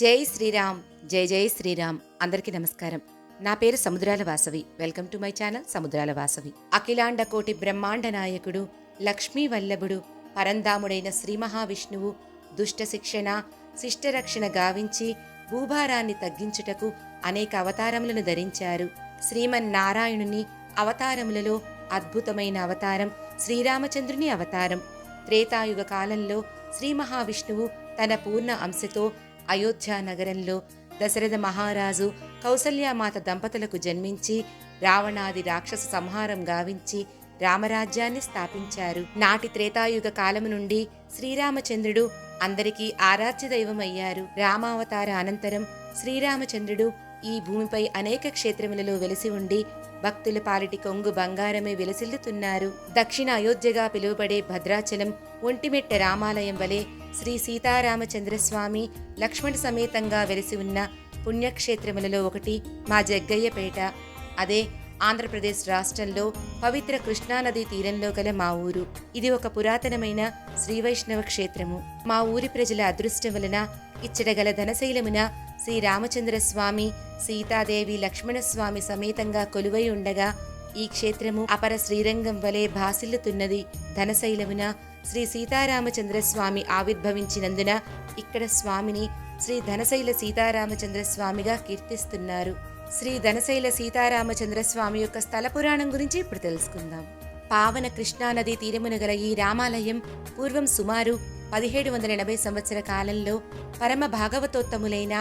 జై శ్రీరామ్ జై జై శ్రీరామ్. అందరికీ నమస్కారం. నా పేరు Samudrala Vasavi. Welcome to my channel Samudrala Vasavi. అఖిలాండ కోటి బ్రహ్మాండ నాయకుడు లక్ష్మీ వల్లభుడు పరంధాముడైన శ్రీ మహావిష్ణువు దుష్ట శిక్షణ శిష్టరక్షణ గావించి భూభారాన్ని తగ్గించుటకు అనేక అవతారములను ధరించారు. శ్రీమన్నారాయణుని అవతారములలో అద్భుతమైన అవతారం శ్రీరామచంద్రుని అవతారం. త్రేతాయుగ కాలంలో శ్రీ మహావిష్ణువు తన పూర్ణ అంశతో అయోధ్య నగరంలో దశరథ మహారాజు కౌసల్యామాత దంపతులకు జన్మించి రావణాది రాక్షస సంహారం గావించి రామరాజ్యాన్ని స్థాపించారు. నాటి త్రేతాయుగ కాలము నుండి శ్రీరామచంద్రుడు అందరికీ ఆరాధ్య దైవమయ్యారు. రామావతార అనంతరం శ్రీరామచంద్రుడు ఈ భూమిపై అనేక క్షేత్రములలో వెలిసి ఉండి భక్తుల పాలిటి కొంగు బంగారమే వెలసిల్లుతున్నారు. దక్షిణ అయోధ్యగా పిలువబడే భద్రాచలం ఒంటిమెట్ట రామాలయం వలె శ్రీ సీతారామచంద్రస్వామి లక్ష్మణ సమేతంగా వెలిసి ఉన్న పుణ్యక్షేత్రములలో ఒకటి మా జగ్గయ్యపేట. అదే ఆంధ్రప్రదేశ్ రాష్ట్రంలో పవిత్ర కృష్ణానదీ తీరంలో గల మా ఊరు. ఇది ఒక పురాతనమైన శ్రీవైష్ణవ క్షేత్రము. మా ఊరి ప్రజల అదృష్టం వలన ఇచ్చడగల ధనశైలమున శ్రీ రామచంద్ర స్వామి సీతాదేవి లక్ష్మణస్వామి సమేతంగా కొలువై ఉండగా ఈ క్షేత్రము అపర శ్రీరంగం వలె భాసిల్లుతున్నది. ధనశైలమున శ్రీ సీతారామచంద్రస్వామి ఆవిర్భవించినందున ఇక్కడ స్వామిని శ్రీ ధనశైల సీతారామచంద్ర స్వామిగా కీర్తిస్తున్నారు. శ్రీ ధనశైల సీతారామచంద్ర స్వామి యొక్క స్థల పురాణం గురించి ఇప్పుడు తెలుసుకుందాం. పావన కృష్ణానది తీరమున గల ఈ రామాలయం పూర్వం సుమారు పదిహేడు వందల ఎనభై సంవత్సర కాలంలో పరమ భాగవతోత్తములైన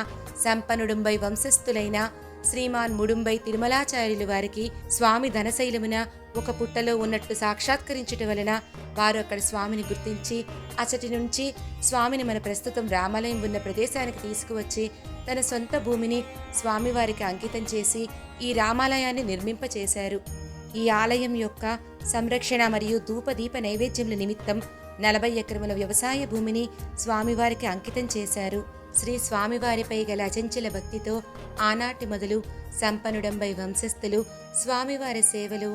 సంపనుడుంబై వంశస్థులైన శ్రీమాన్ ముడుంబై తిరుమలాచార్యులు వారికి స్వామి ధనశైలమున ఒక పుట్టలో ఉన్నట్టు సాక్షాత్కరించుట వలన వారు అక్కడ స్వామిని గుర్తించి అచటి నుంచి స్వామిని మన ప్రస్తుతం రామాలయం ఉన్న ప్రదేశానికి తీసుకువచ్చి తన సొంత భూమిని స్వామివారికి అంకితం చేసి ఈ రామాలయాన్ని నిర్మింపచేశారు. ఈ ఆలయం యొక్క సంరక్షణ మరియు ధూపదీప నైవేద్యముల నిమిత్తం నలభై ఎకరముల వ్యవసాయ భూమిని స్వామివారికి అంకితం చేశారు. శ్రీ స్వామివారిపై గల అచంచల భక్తితో ఆనాటి మొదలు సంపన్నుడంబై వంశస్థులు స్వామివారి సేవలు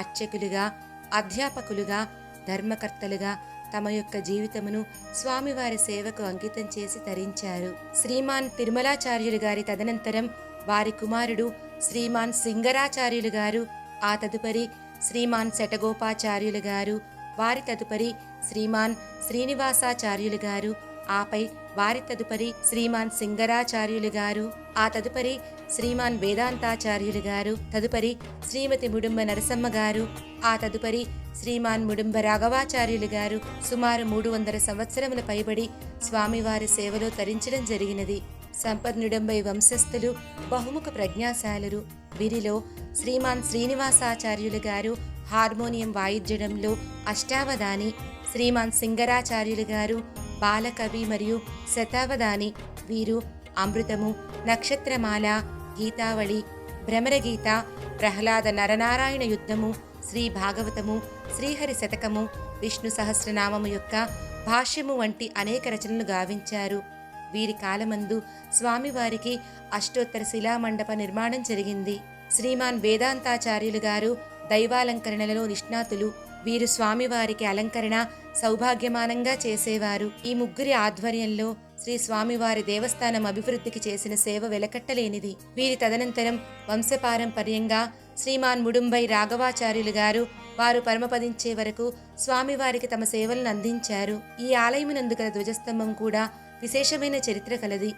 అర్చకులుగా అధ్యాపకులుగా ధర్మకర్తలుగా తమ యొక్క జీవితమును స్వామివారి సేవకు అంకితం చేసి తరించారు. శ్రీమాన్ తిరుమలాచార్యులు గారి తదనంతరం వారి కుమారుడు శ్రీమాన్ సింగరాచార్యులు గారు ఆ తదుపరి శ్రీమాన్ శటగోపాచార్యులు గారు వారి తదుపరి శ్రీమాన్ శ్రీనివాసాచార్యులు గారు ఆపై వారి తదుపరి శ్రీమాన్ సింగరాచార్యులు గారు ఆ తదుపరి శ్రీమాన్ వేదాంతాచార్యులు గారు తదుపరి శ్రీమతి ముడుంబ నరసమ్మ గారు ఆ తదుపరి శ్రీమాన్ ముడుంబ రాఘవాచార్యులు గారు సుమారు మూడు వందల సంవత్సరముల పైబడి స్వామివారి సేవలో తరించడం జరిగినది. సంపన్నుడంబై వంశస్థులు బహుముఖ ప్రజ్ఞాశాలురు. వీరిలో శ్రీమాన్ శ్రీనివాసాచార్యులు గారు హార్మోనియం వాయిద్యడంలో అష్టావధాని శ్రీమాన్ సింగరాచార్యులు గారు బాలకవి మరియు శతావధాని. వీరు అమృతము నక్షత్రమాల గీతావళి భ్రమరగీత ప్రహ్లాద నరనారాయణ యుద్ధము శ్రీ భాగవతము శ్రీహరి శతకము విష్ణు సహస్రనామము యొక్క భాష్యము వంటి అనేక రచనలు గావించారు. వీరి కాలమందు స్వామివారికి అష్టోత్తర శిలామండప నిర్మాణం జరిగింది. శ్రీమాన్ వేదాంతాచార్యులు గారు దైవాలంకరణలలో నిష్ణాతులు. వీరు స్వామివారికి అలంకరణ సౌభాగ్యమానంగా చేసేవారు. ఈ ముగ్గురి ఆధ్వర్యంలో శ్రీ స్వామివారి దేవస్థానం అభివృద్ధికి చేసిన సేవ వెలకట్టలేనిది. వీరి తదనంతరం వంశపారంపర్యంగా శ్రీమాన్ ముడుంబై రాఘవాచార్యులు గారు వారు పరమపదించే వరకు స్వామివారికి తమ సేవలను అందించారు. ఈ ఆలయమునందు గల ధ్వజస్తంభం కూడా విశేషమైన చరిత్ర కలది.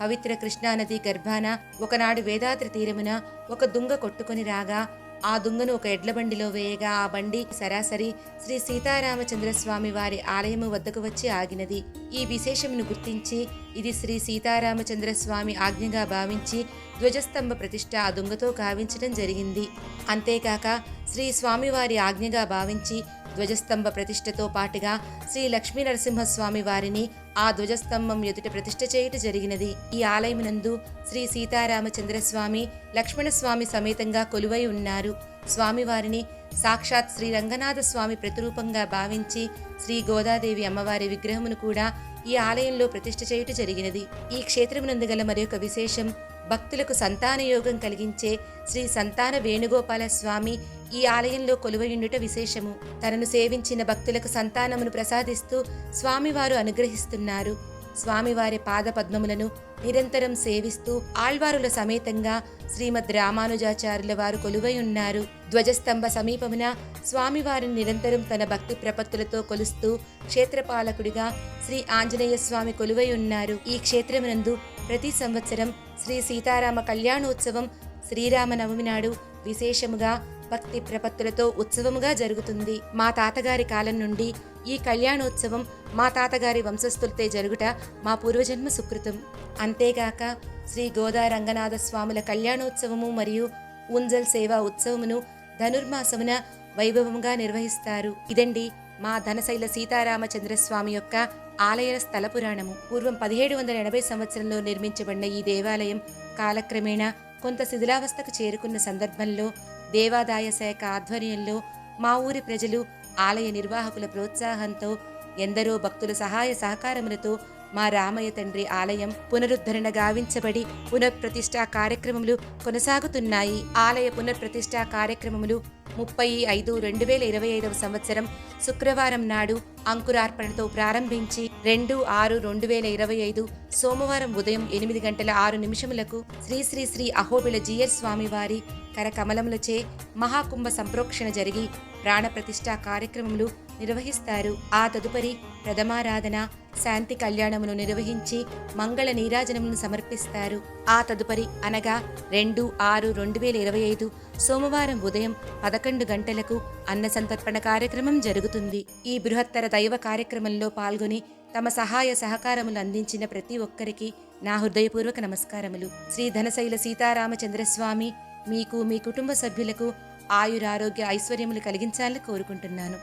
పవిత్ర కృష్ణానది గర్భాన ఒకనాడు వేదాద్రి తీరమున ఒక దుంగ కొట్టుకొని రాగా ఆ దుంగను ఒక ఎడ్ల బండిలో వేయగా ఆ బండి సరాసరి శ్రీ సీతారామచంద్రస్వామి వారి ఆలయము వద్దకు వచ్చి ఆగినది. ఈ విశేషమును గుర్తించి ఇది శ్రీ సీతారామచంద్ర స్వామి ఆజ్ఞగా భావించి ధ్వజస్తంభ ప్రతిష్ట ఆ దుంగతో గావించడం జరిగింది. అంతేకాక శ్రీ స్వామివారి ఆజ్ఞగా భావించి ధ్వజస్తంభ ప్రతిష్టతో పాటుగా శ్రీ లక్ష్మీ నరసింహస్వామి వారిని ఆ ధ్వజస్తంభం ఎదుట ప్రతిష్ఠ చేయుట జరిగినది. ఈ ఆలయమునందు శ్రీ సీతారామచంద్రస్వామి లక్ష్మణస్వామి సమేతంగా కొలువై ఉన్నారు. స్వామివారిని సాక్షాత్ శ్రీ రంగనాథ స్వామి ప్రతిరూపంగా భావించి శ్రీ గోదాదేవి అమ్మవారి విగ్రహమును కూడా ఈ ఆలయంలో ప్రతిష్ఠ చేయుట జరిగినది. ఈ క్షేత్రమునందు గల మరొక విశేషం భక్తులకు సంతాన యోగం కలిగించే శ్రీ సంతాన వేణుగోపాల స్వామి ఈ ఆలయంలో కొలువయుండుట విశేషము. తనను సేవించిన భక్తులకు సంతానమును ప్రసాదిస్తూ స్వామివారు అనుగ్రహిస్తున్నారు. స్వామివారి పాదపద్మములను నిరంతరం సేవిస్తూ ఆళ్వారుల సమేతంగా శ్రీమద్ రామానుజాచార్యుల వారు కొలువై ఉన్నారు. ధ్వజస్తంభ సమీపమున స్వామివారిని నిరంతరం తన భక్తి ప్రపత్తులతో కొలుస్తూ క్షేత్రపాలకుడిగా శ్రీ ఆంజనేయ స్వామి కొలువై ఉన్నారు. ఈ క్షేత్రమునందు ప్రతి సంవత్సరం శ్రీ సీతారామ కళ్యాణోత్సవం శ్రీరామనవమి నాడు విశేషముగా భక్తి ప్రపత్తులతో ఉత్సవముగా జరుగుతుంది. మా తాతగారి కాలం నుండి ఈ కళ్యాణోత్సవం మా తాతగారి వంశస్థులతే జరుగుట మా పూర్వజన్మ సుకృతం. అంతేగాక శ్రీ గోదా రంగనాథ స్వాముల కళ్యాణోత్సవము మరియు ఉంజల్ సేవా ఉత్సవమును ధనుర్మాసమున వైభవముగా నిర్వహిస్తారు. ఇదండి మా ధనశైల సీతారామచంద్రస్వామి యొక్క ఆలయ స్థల పురాణము. పూర్వం పదిహేడు వందల ఎనభై సంవత్సరంలో నిర్మించబడిన ఈ దేవాలయం కాలక్రమేణా కొంత శిథిలావస్థకు చేరుకున్న సందర్భంలో దేవాదాయ శాఖ ఆధ్వర్యంలో మా ఊరి ప్రజలు ఆలయ నిర్వాహకుల ప్రోత్సాహంతో ఎందరో భక్తుల సహాయ సహకారములతో మా రామయ్య తండ్రి ఆలయం పునరుద్ధరణ గావించబడి పునఃప్రతిష్ఠా కార్యక్రమములు కొనసాగుతున్నాయి. ఆలయ పునఃప్రతిష్ఠా కార్యక్రమములు ముప్పై ఐదు రెండు వేల ఇరవై ఐదవ సంవత్సరం శుక్రవారం నాడు అంకురార్పణతో ప్రారంభించి రెండు ఆరు రెండు వేల ఇరవై ఐదు సోమవారం ఉదయం ఎనిమిది గంటల ఆరు నిమిషములకు శ్రీ శ్రీ శ్రీ అహోబిల జీయర్ స్వామివారి కరకమలములచే మహాకుంభ సంప్రోక్షణ జరిగి ప్రాణప్రతిష్ఠా కార్యక్రమములు నిర్వహిస్తారు. ఆ తదుపరి ప్రథమారాధన శాంతి కళ్యాణమును నిర్వహించి మంగళ నీరాజనమును సమర్పిస్తారు. ఆ తదుపరి అనగా రెండు ఆరు రెండు వేల ఇరవై ఐదు సోమవారం ఉదయం పదకొండు గంటలకు అన్న సంతర్పణ కార్యక్రమం జరుగుతుంది. ఈ బృహత్తర దైవ కార్యక్రమంలో పాల్గొని తమ సహాయ సహకారములు అందించిన ప్రతి ఒక్కరికి నా హృదయపూర్వక నమస్కారములు. శ్రీ ధనశైల సీతారామచంద్రస్వామి మీకు మీ కుటుంబ సభ్యులకు ఆయురారోగ్య ఐశ్వర్యములు కలిగించాలని కోరుకుంటున్నాను.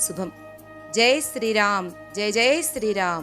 శుభం. జై శ్రీరామ్. జై జై శ్రీరామ్.